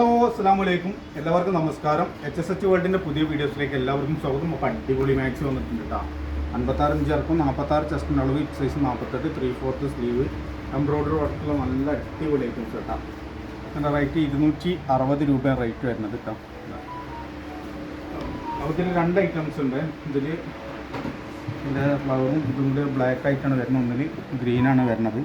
Hello അസ്സാം വലൈക്കും എല്ലാവർക്കും നമസ്കാരം. എച്ച് എസ് എച്ച് വേൾഡിന്റെ പുതിയ വീഡിയോസിലേക്ക് എല്ലാവർക്കും സ്വാഗതം. അപ്പോൾ അടിപൊളി മാക്സ് വന്നിട്ടുണ്ട് കേട്ടോ അൻപത്താറ് ഇഞ്ച് ഇറക്കും നാൽപ്പത്താറ് ചെസ്റ്റിന് അളവ് സൈസ് നാൽപ്പത്തെട്ട് ത്രീ ഫോർത്ത് സ്ലീവ് എംബ്രോയിഡറി വർക്കുള്ള നല്ല അടിപൊളി ഐറ്റംസ് കേട്ടോ അതിന്റെ റേറ്റ് ഇരുന്നൂറ്റി അറുപത് രൂപ റേറ്റ് വരുന്നത് കേട്ടോ അതിൽ രണ്ട് ഐറ്റംസ് ഉണ്ട്. ഇതിൽ ഇതിന്റെ ഫ്ലവറും ഇതിന്റെ ബ്ലാക്ക് ആയിട്ടാണ് വരുന്നത്. ഒന്നിൽ ഗ്രീനാണ് വരുന്നത്.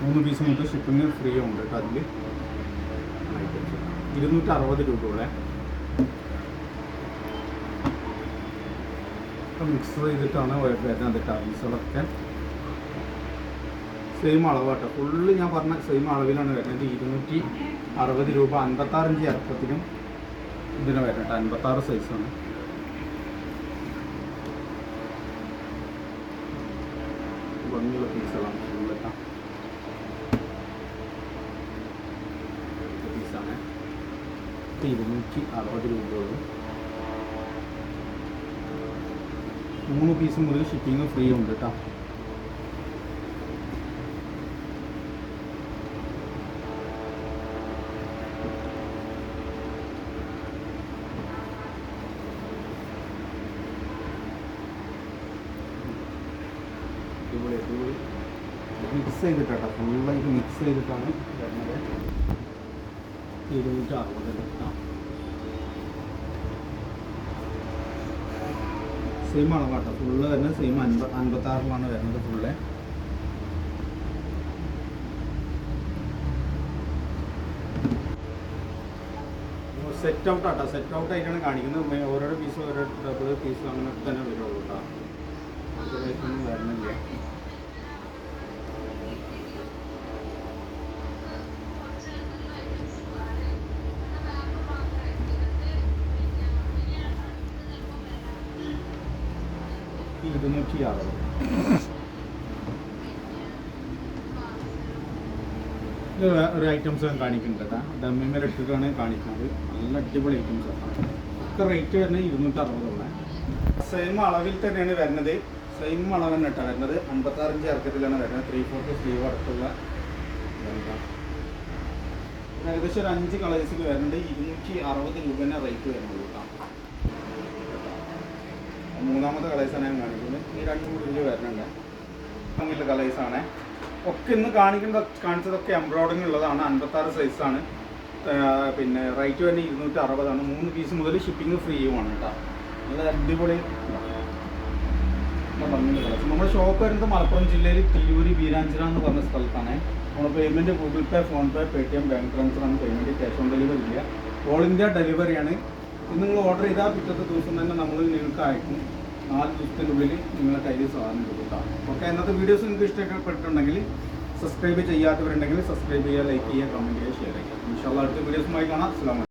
മൂന്ന് പീസ് മുതൽ ഷിപ്പിംഗ് ഫ്രീ ഉണ്ട് കേട്ടോ അതിൽ ഇരുന്നൂറ്റി അറുപത് രൂപയുള്ള മിക്സ് ചെയ്തിട്ടാണ് വരുന്നത് കേട്ടോ സെയിം സെയിം അളവാട്ടോ ഫുള്ള് ഞാൻ പറഞ്ഞ സെയിം അളവിലാണ് വരുന്നത്. ഇരുന്നൂറ്റി അറുപത് രൂപ അൻപത്താറിഞ്ച് ഇറക്കത്തിനും ഇതിന് വരുന്നത് അൻപത്താറ് സൈസാണ് ഭംഗിയുള്ള പീസുകളാണ് ഫുള്ള് കേട്ടോ പീസാണ് ഇരുന്നൂറ്റി അറുപത് രൂപയുള്ളൂ മൂന്ന് പീസ് മുതൽ ഷിപ്പിംഗ് ഫ്രീ ഉണ്ട് കേട്ടോ മിക്സ് ചെയ്തിട്ടാട്ടോ ഫുള്ളായിട്ട് മിക്സ് ചെയ്തിട്ടാണ് വരുന്നത്. ഇരുന്നൂറ്റി അറുപത് ആ സെയിം കേട്ടോ. ഫുള്ള് വരുന്നത് സെയിം അൻപ അൻപത്താറിലാണ് വരുന്നത് ഫുള്ള് സെറ്റ് ഔട്ട് ആട്ടോ. സെറ്റ് ഔട്ട് ആയിട്ടാണ് കാണിക്കുന്നത്. ഓരോരോ പീസ് ഓരോ ഡബിൾ പീസ് അങ്ങനെ തന്നെ വരുള്ളൂ കേട്ടോ. വരുന്നില്ല. ഇരുന്നൂറ്റി അറുപത് ഒരു ഐറ്റംസ് ഞാൻ കാണിക്കുന്നുണ്ട് കേട്ടോ. ഡമ്മിമേൽ ഇട്ടിട്ടാണ് കാണിക്കുന്നത്. നല്ല അടിപൊളി ഐറ്റംസ് ഒക്കെ റേറ്റ് വരുന്നത് ഇരുന്നൂറ്റി അറുപതുള്ള സെയിം അളവിൽ തന്നെയാണ് വരുന്നത്. സെയിം അളവ് തന്നെ കേട്ടോ വരുന്നത്. അമ്പത്തി ഇഞ്ച് ഇറക്കത്തിലാണ് വരുന്നത്. ത്രീ ഫോർത്ത് സ്ലീവ് അടുത്തുള്ള? ഏകദേശം ഒരു അഞ്ച് കളേഴ്സിൽ വരുന്നുണ്ട്. ഇരുന്നൂറ്റി അറുപത് രൂപ തന്നെ റേറ്റ് വരുന്നുള്ളൂ. മൂന്നാമത്തെ കളേഴ്സാണ് ഞാൻ കാണിക്കുന്നത്. ഈ രണ്ടും കൂടി ഇതിൽ വരുന്നുണ്ട്. അങ്ങനത്തെ കളേഴ്സാണ് ഒക്കെ ഇന്ന് കാണിക്കുന്ന കാണിച്ചതൊക്കെ എംബ്രോയിഡിങ് ഉള്ളതാണ്. അൻപത്താറ് സൈസാണ് പിന്നെ റേറ്റ് തന്നെ ഇരുന്നൂറ്റി അറുപതാണ് മൂന്ന് പീസ് മുതൽ ഷിപ്പിംഗ് ഫ്രീയുമാണ് കേട്ടോ നല്ല അടിപൊളി നമ്മുടെ ഷോപ്പ് വരുന്നത് മലപ്പുറം ജില്ലയിൽ തിരൂര് വീരാഞ്ചന എന്ന് പറഞ്ഞ സ്ഥലത്താണ്. നമ്മുടെ payment Google pay PhonePe Paytm bank transfer ആണ് പേയ്മെന്റ് ക്യാഷ് ഓൺ ഡെലിവറി ഇല്ല. ഓൾ ഇന്ത്യ ഡെലിവറിയാണ് ഇത് നിങ്ങൾ ഓർഡർ ചെയ്താൽ പിറ്റത്തെ ദിവസം തന്നെ നമ്മൾ നിങ്ങൾക്ക് അയക്കും. നാല് ദിവസത്തിനുള്ളിൽ നിങ്ങളെ കയ്യിൽ സാധനം കൊടുക്കാം ഓക്കെ ഇന്നത്തെ വീഡിയോസ് നിങ്ങൾക്ക് ഇഷ്ടപ്പെട്ടിട്ടുണ്ടെങ്കിൽ സബ്സ്ക്രൈബ് ചെയ്യാത്തവരുണ്ടെങ്കിൽ സബ്സ്ക്രൈബ് ചെയ്യുക ലൈക്ക് ചെയ്യുക കമന്റ് ചെയ്യുക ഷെയർ ചെയ്യുക. ഇൻഷാല്ല അടുത്ത വീഡിയോസുമായി കാണാം. അസ്സാം